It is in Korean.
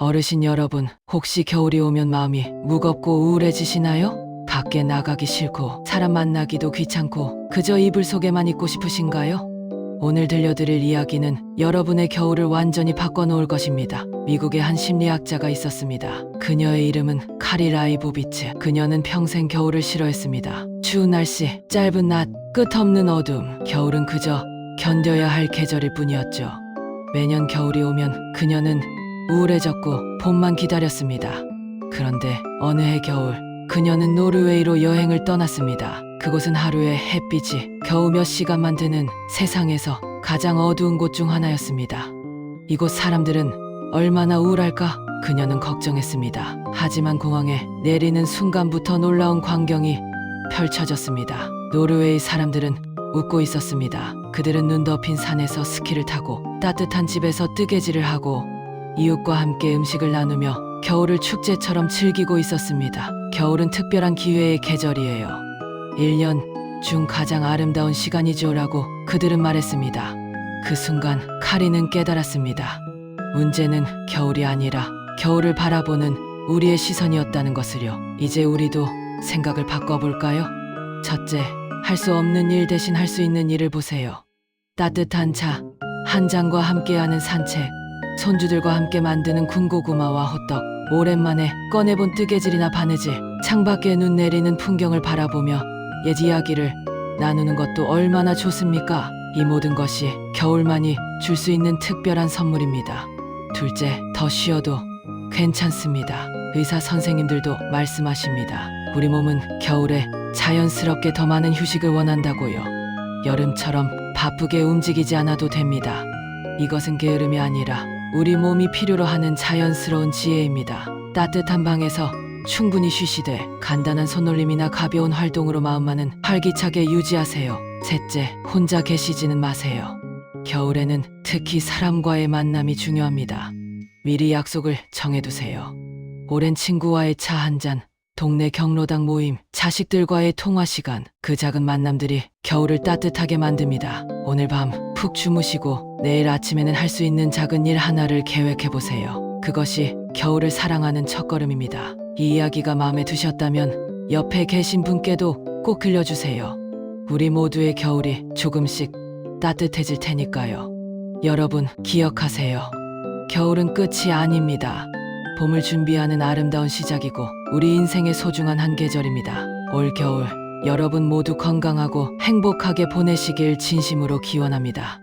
어르신 여러분, 혹시 겨울이 오면 마음이 무겁고 우울해지시나요? 밖에 나가기 싫고 사람 만나기도 귀찮고 그저 이불 속에만 있고 싶으신가요? 오늘 들려드릴 이야기는 여러분의 겨울을 완전히 바꿔놓을 것입니다. 미국에 한 심리학자가 있었습니다. 그녀의 이름은 카리 라이보비츠. 그녀는 평생 겨울을 싫어했습니다. 추운 날씨, 짧은 낮, 끝없는 어둠. 겨울은 그저 견뎌야 할 계절일 뿐이었죠. 매년 겨울이 오면 그녀는 우울해졌고 봄만 기다렸습니다. 그런데 어느 해 겨울 그녀는 노르웨이로 여행을 떠났습니다. 그곳은 하루에 햇빛이 겨우 몇 시간만 드는 세상에서 가장 어두운 곳 중 하나였습니다. 이곳 사람들은 얼마나 우울할까 그녀는 걱정했습니다. 하지만 공항에 내리는 순간부터 놀라운 광경이 펼쳐졌습니다. 노르웨이 사람들은 웃고 있었습니다. 그들은 눈 덮인 산에서 스키를 타고 따뜻한 집에서 뜨개질을 하고 이웃과 함께 음식을 나누며 겨울을 축제처럼 즐기고 있었습니다. 겨울은 특별한 기회의 계절이에요. 1년 중 가장 아름다운 시간이죠라고 그들은 말했습니다. 그 순간 카리는 깨달았습니다. 문제는 겨울이 아니라 겨울을 바라보는 우리의 시선이었다는 것을요. 이제 우리도 생각을 바꿔볼까요? 첫째, 할 수 없는 일 대신 할 수 있는 일을 보세요. 따뜻한 차, 한 잔과 함께하는 산책, 손주들과 함께 만드는 군고구마와 호떡, 오랜만에 꺼내본 뜨개질이나 바느질, 창밖에 눈 내리는 풍경을 바라보며 옛 이야기를 나누는 것도 얼마나 좋습니까? 이 모든 것이 겨울만이 줄 수 있는 특별한 선물입니다. 둘째, 더 쉬어도 괜찮습니다. 의사 선생님들도 말씀하십니다. 우리 몸은 겨울에 자연스럽게 더 많은 휴식을 원한다고요. 여름처럼 바쁘게 움직이지 않아도 됩니다. 이것은 게으름이 아니라 우리 몸이 필요로 하는 자연스러운 지혜입니다. 따뜻한 방에서 충분히 쉬시되 간단한 손놀림이나 가벼운 활동으로 마음만은 활기차게 유지하세요. 셋째, 혼자 계시지는 마세요. 겨울에는 특히 사람과의 만남이 중요합니다. 미리 약속을 정해두세요. 오랜 친구와의 차 한 잔, 동네 경로당 모임, 자식들과의 통화 시간, 그 작은 만남들이 겨울을 따뜻하게 만듭니다. 오늘 밤 푹 주무시고 내일 아침에는 할 수 있는 작은 일 하나를 계획해 보세요. 그것이 겨울을 사랑하는 첫걸음입니다. 이 이야기가 마음에 드셨다면 옆에 계신 분께도 꼭 들려주세요. 우리 모두의 겨울이 조금씩 따뜻해질 테니까요. 여러분, 기억하세요. 겨울은 끝이 아닙니다. 봄을 준비하는 아름다운 시작이고 우리 인생의 소중한 한 계절입니다. 올 겨울 여러분 모두 건강하고 행복하게 보내시길 진심으로 기원합니다.